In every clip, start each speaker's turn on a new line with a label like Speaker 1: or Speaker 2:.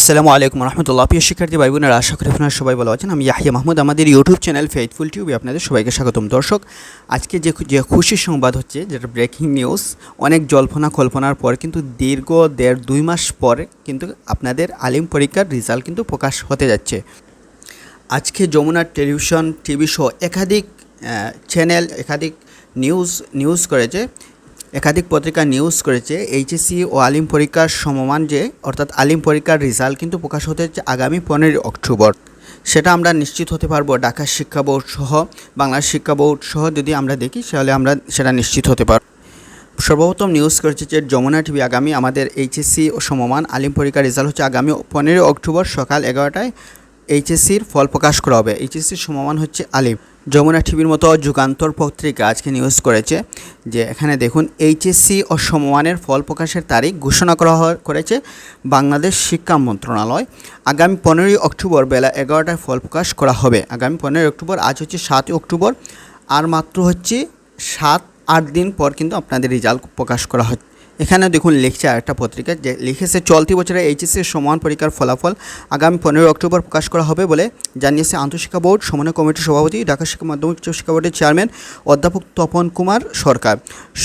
Speaker 1: আসসালামু আলাইকুম রহমতুল্লাহ। প্রিয় শিক্ষার্থী ভাই বোনেরা আশা করি আপনারা সবাই ভালো আছেন। আমি ইয়াহিয়া মাহমুদ, আমাদের ইউটিউব চ্যানেল ফেথফুল টিউবে আপনাদের সবাইকে স্বাগতম। দর্শক, আজকে যে যে খুশির সংবাদ হচ্ছে, যেটা ব্রেকিং নিউজ অনেক জল্পনা কল্পনার পর কিন্তু দীর্ঘ দেড়, দুই মাস পর কিন্তু আপনাদের আলিম পরীক্ষার রেজাল্ট কিন্তু প্রকাশ হতে যাচ্ছে। আজকে যমুনা টেলিভিশন, টিভি শো একাধিক চ্যানেল একাধিক নিউজ নিউজ করেছে। একাধিক পত্রিকা নিউজ করেছে এইচএসসি ও আলিম পরীক্ষার সমমান যে, অর্থাৎ আলিম পরীক্ষার রেজাল্ট কিন্তু প্রকাশ হতে যাচ্ছে আগামী পনেরোই অক্টোবর। সেটা আমরা নিশ্চিত হতে পারব, ঢাকা শিক্ষা বোর্ড সহ বাংলার শিক্ষা বোর্ড সহ যদি আমরা দেখি, তাহলে আমরা সেটা নিশ্চিত হতে পারব। সর্বপ্রথম নিউজ করেছে যে, যমুনা টিভি আগামী আমাদের এইচএসসি ও সমমান আলিম পরীক্ষার রেজাল্ট হচ্ছে আগামী পনেরোই অক্টোবর সকাল এগারোটায় এইচএসসির ফল প্রকাশ করা হবে। এইচএসসির সমমান হচ্ছে আলিম। যমুনা টিভির মতো যুগান্তর পত্রিকা আজকে নিউজ করেছে যে এখানে দেখুন এইচএসসি ও সমমানের ফল প্রকাশের তারিখ ঘোষণা করা করেছে বাংলাদেশ শিক্ষা মন্ত্রণালয়। আগামী পনেরোই অক্টোবর বেলা এগারোটায় ফল প্রকাশ করা হবে। আগামী পনেরোই অক্টোবর, আজ হচ্ছে সাতই অক্টোবর, আর মাত্র হচ্ছে সাত, আট দিন পর কিন্তু আপনাদের রেজাল্ট প্রকাশ করা হচ্ছে। এখানে দেখুন লিখছে আরেকটা পত্রিকা যে লিখেছে, চলতি বছরে এইচএসসির সমান পরীক্ষার ফলাফল আগামী পনেরোই অক্টোবর প্রকাশ করা হবে বলে জানিয়েছে আন্তঃশিক্ষা বোর্ড। সমন্বয় কমিটির সভাপতি ঢাকা শিক্ষা মাধ্যমিক উচ্চ শিক্ষা বোর্ডের চেয়ারম্যান অধ্যাপক তপন কুমার সরকার।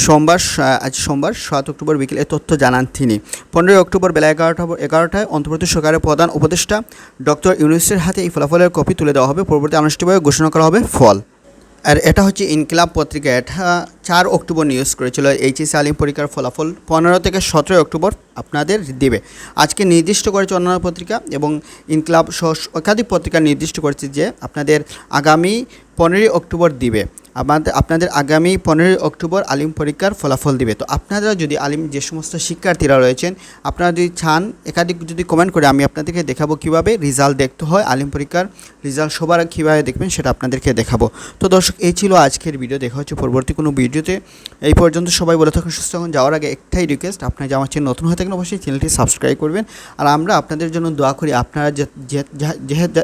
Speaker 1: সোমবার আজ সোমবার সাত অক্টোবর বিকেলে তথ্য জানান তিনি। পনেরোই অক্টোবর বেলা এগারোটা, এগারোটায় অন্তর্বর্তী সরকারের প্রধান উপদেষ্টা ডক্টর ইউনুসের হাতে এই ফলাফলের কপি তুলে দেওয়া হবে। পরবর্তী আনুষ্ঠানিকভাবে ঘোষণা করা হবে ফল। আর এটা হচ্ছে ইনকিলাব পত্রিকা। এটা চার অক্টোবর নিউজ করেছিল এইচএস আলিম পরীক্ষার ফলাফল। পনেরো থেকে সতেরোই অক্টোবর আপনাদের দেবে। আজকে নির্দিষ্ট করেছে অন্যান্য পত্রিকা এবং ইনকিলাব সহ একাধিক পত্রিকা নির্দিষ্ট করেছে যে আপনাদের আগামী পনেরোই অক্টোবর দিবে। আমাদের, আপনাদের আগামী পনেরোই অক্টোবর আলিম পরীক্ষার ফলাফল দিবে। তো আপনারা যদি আলিম, যে সমস্ত শিক্ষার্থীরা রয়েছেন, আপনারা যদি চান, একাধিক যদি কমেন্ট করে, আমি আপনাদেরকে দেখাবো কীভাবে রেজাল্ট দেখতে হয় আলিম পরীক্ষার রেজাল্ট সবার কীভাবে দেখবেন সেটা আপনাদেরকে দেখাবো। তো দর্শক, এই ছিল আজকের ভিডিও দেখা হচ্ছে পরবর্তী কোনো ভিডিওতে এই পর্যন্ত সবাই বলে থাকুন, সুস্থ এখন যাওয়ার আগে একটাই রিকোয়েস্ট আপনার যে আমার চ্যানেল নতুন হয়ে থাকেন, অবশ্যই চ্যানেলটি সাবস্ক্রাইব করবেন। আর আমরা আপনাদের জন্য দোয়া করি, আপনারা যেহেতু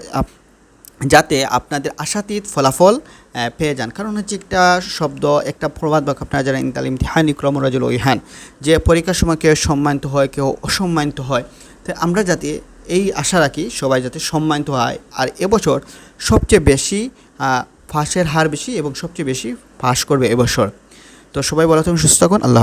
Speaker 1: যাতে আপনাদের আশাতীত ফলাফল পেয়ে যান। কারণ হচ্ছে একটা শব্দ, একটা প্রবাদ বাক্য আপনারা যারা ইনতালিম ইমতিহানি ক্রমরাজুল ওইহান যে পরীক্ষার সময় কেউ সম্মানিত হয়, কেউ অসম্মানিত হয়, তো আমরা যাতে এই আশা রাখি, সবাই যাতে সম্মানিত হয়। আর এবছর সবচেয়ে বেশি ফাঁসের হার বেশি এবং সবচেয়ে বেশি ফাঁস করবে এবছর। তো সবাই বলা তুমি সুস্থ থাকুন, আল্লাহ